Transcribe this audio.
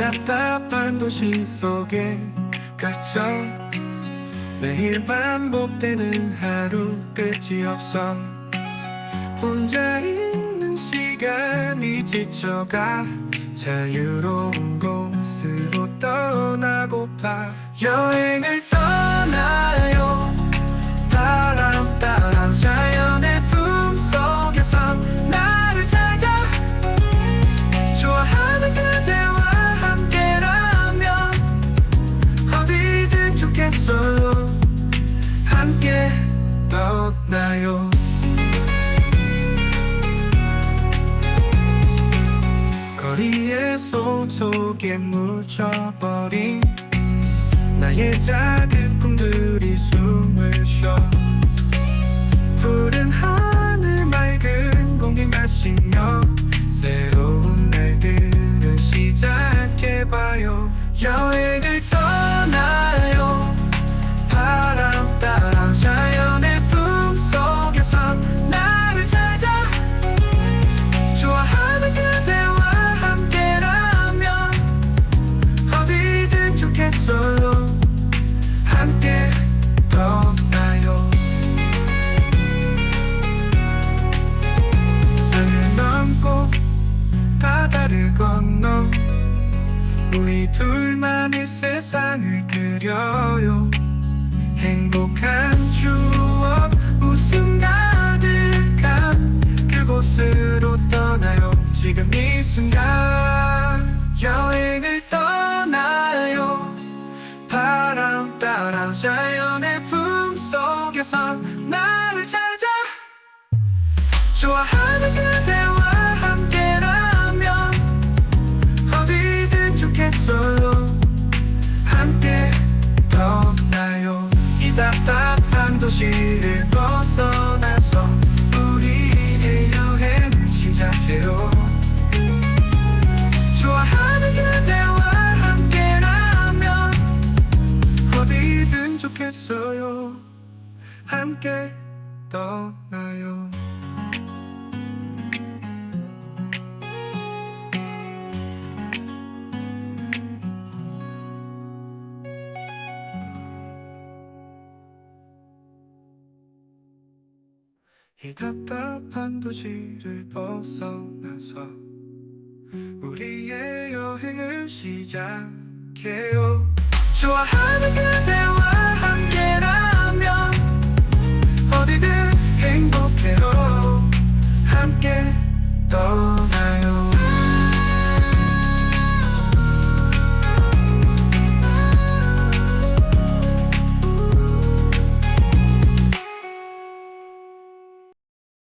답답한 도시 속에 갇혀 매일 반복되는 하루 끝이 없어. 혼자 있는 시간이 지쳐가 자유로운 곳으로 떠나고파. 여행을 속에 묻혀버린 나의 작은 꿈들이 숨을 쉬어. 푸른 하늘 맑은 공기 마시며 새로운 날들을 시작해봐요. 여행 우리 둘만의 세상을 그려요. 행복한 추억 웃음 가득한 그곳으로 떠나요. 지금 이 순간 여행을 떠나요. 바람 따라 자연의 품속에서 나를 찾아 좋아하는 그대와 도시를 벗어나서 우리의 여행을 시작해요. 좋아하는 그대와 함께라면 어디든 좋겠어요. 함께 떠나요 이 답답한 도시를 벗어나서 우리의 여행을 시작해요. 좋아하는 그대와